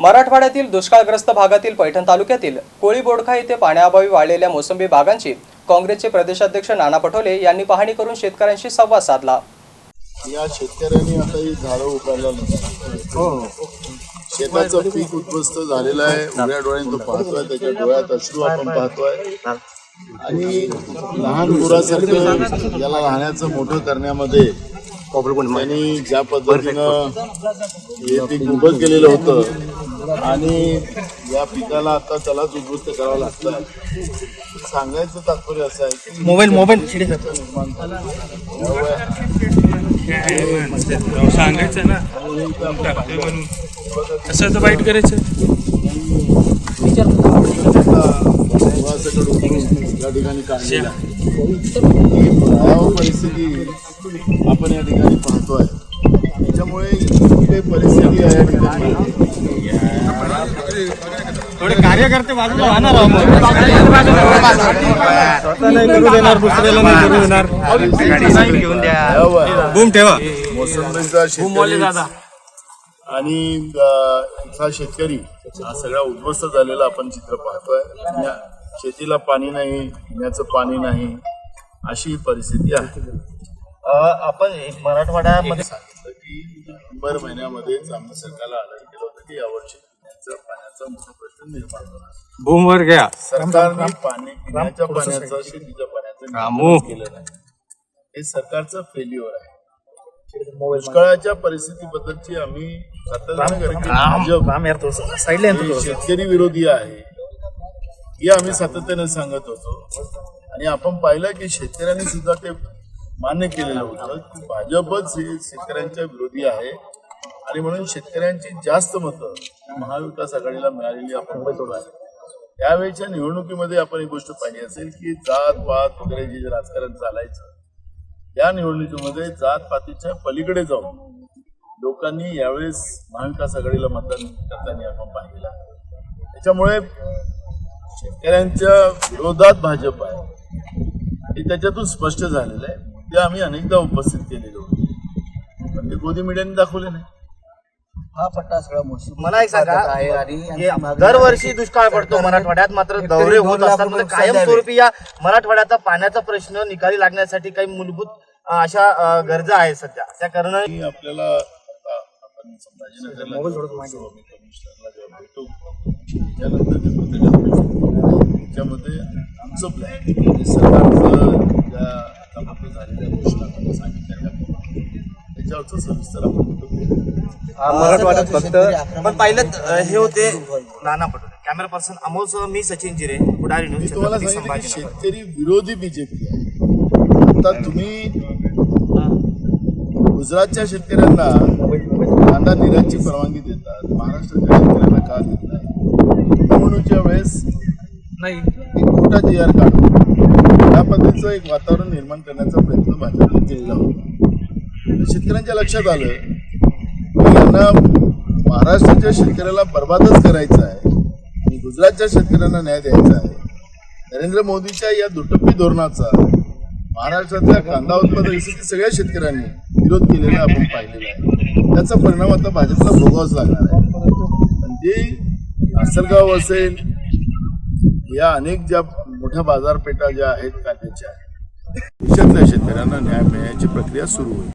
मराठवाड्यातील दुष्काळग्रस्त भागातील पैठण तालुक्यातील कोळी बोडखा येथे पाण्याअभावी वाढलेल्या मोसंबी बागांची काँग्रेसचे प्रदेशाध्यक्ष नाना पटोले यांनी पाहणी करून शेतकऱ्यांशी संवाद साधला. या शेतकऱ्यांनी आता ही झाडं उकारला शेताचं पीक उद्ध्वस्त झालेलं आहे. उघड्या डोळ्याने तो पाहतोय त्याच्या डोळ्यात अश्रू आपण पाहतोय. आणि लहान मुलासारखं याला राहण्याचं मोठं करण्यामध्ये त्यांनी ज्या पद्धतीनं हे पीक उभं केलेलं होतं आणि या पिकाला आता त्यालाच उद्ध्वस्त करावं लागतं सांगायचं तात्पर्य असं आहे की मोबाईल मोबाईल निर्माण झालं. त्यामुळे सांगायचं ना. म्हणून. कसं वाईट करायचं? या ठिकाणी काढलेला आहे. ही भयावह परिस्थिती आपण या ठिकाणी पाहतोय. त्याच्यामुळे परिस्थिती आहे या ठिकाणी थोडे कार्यकर्ते बाजूला राहणार आहोत. स्वतः नाही करू देणार दुसऱ्याला नाही करू देणार भयावह आहे. बूम ठेवा मोसंबीचा शेतकरी आणि इथला शेतकरी हा सगळा उद्ध्वस्त झालेला आपण चित्र पाहतोय शेतीला पाणी नाही पिण्याचं पाणी नाही अशी परिस्थिती आहे आपण मराठवाड्यामध्ये सांगितलं की नोव्हेंबर महिन्यामध्येच आम्ही सरकारला अलर्ट केलं होतं की यावर्षी पिण्याचा पाण्याचा मोठा प्रश्न निर्माण होणार बूम वर गया सरकारने पाणी पिण्याच्या पाण्याचं शेतीच्या पाण्याचं रामू. नियोजन केलं नाही हे सरकारचं फेल्युअर आहे. दुष्काळाच्या परिस्थितीबद्दलची आम्ही सातत्याने कारण की भाजप राम यार तो साईडला हे शेतकरी विरोधी आहे. हे आम्ही सातत्याने सांगत होतो. आणि आपण पाहिलं की शेतकऱ्यांनी सुद्धा ते मान्य केलेलं होतं की भाजपच हे शेतकऱ्यांच्या विरोधी आहे. आणि म्हणून शेतकऱ्यांची जास्त मतं महाविकास आघाडीला मिळालेली आपण बघतो आहे. त्यावेळेच्या निवडणुकीमध्ये आपण एक गोष्ट पाहिली असेल की जात पात वगैरे जे राजकारण चालायचं या निवडणुकीमध्ये जात पातीच्या पलीकडे जाऊन लोकांनी यावेळेस महाविकास आघाडीला मतदान करताना आपण पाहिलेलं त्याच्यामुळे शेतकऱ्यांच्या विरोधात भाजप आहे. हे त्याच्यातून स्पष्ट झालेलं आहे. ते आम्ही अनेकदा उपस्थित केलेलो होते. पण ते गोदी मीडियाने दाखवले नाही. हा पट्टा सगळा मोसम मला एक सांगा आहे आणि हे दरवर्षी दुष्काळ पडतो मराठवाड्यात मात्र दौरे होत असतात. म्हणजे कायमस्वरूपी या मराठवाड्याचा पाण्याचा प्रश्न निकाली लागण्यासाठी काही मूलभूत अ, अशा अ, गरजा आहेत सध्या. त्या करणं आणि आपल्याला आता आपण संभाजीनगरला जेव्हा जातो, आम्ही कमिशनरला जेव्हा भेटू त्यानंतर जे त्याच्यामध्ये आमचं प्लॅन सरकारचं ज्या झालेल्या त्याच्यावरचं सविस्तर आपण मराठवाड्यात फक्त पण पहिलं हे होते नाना पटोले. कॅमेरा पर्सन अमोलसह मी सचिन जिरे पुढारी मी न्यूज तुम्हाला छत्रपती सांगितलं की संभाजीनगर. शेतकरी विरोधी बीजेपी आहे. आता तुम्ही गुजरातच्या शेतकऱ्यांना कांदा निर्यातची परवानगी देतात. महाराष्ट्राच्या शेतकऱ्यांना का देत नाही? निवडणुकीच्या वेळेस नाही. एक मोठा जी आर काढून या पद्धतीचं एक वातावरण निर्माण करण्याचा प्रयत्न भाजपने केलेला होता. शेतकऱ्यांच्या लक्षात आलं की यांना महाराष्ट्राच्या शेतकऱ्याला बर्बादच करायचं आहे आणि गुजरातच्या शेतकऱ्यांना न्याय द्यायचा आहे. नरेंद्र मोदीच्या या दुटप्पी धोरणाचा महाराष्ट्रातल्या कांदा उत्पादक सगळ्या शेतकऱ्यांनी विरोध केलेला आपण पाहिलेला आहे. त्याचा परिणाम आता भाजपला भोगावाच लागणार आहे. पण जे आसरगाव असेल या अनेक ज्या मोठ्या बाजारपेठा ज्या आहेत कांद्याच्या देशातल्या शेतकऱ्यांना न्याय मिळण्याची प्रक्रिया सुरू होईल.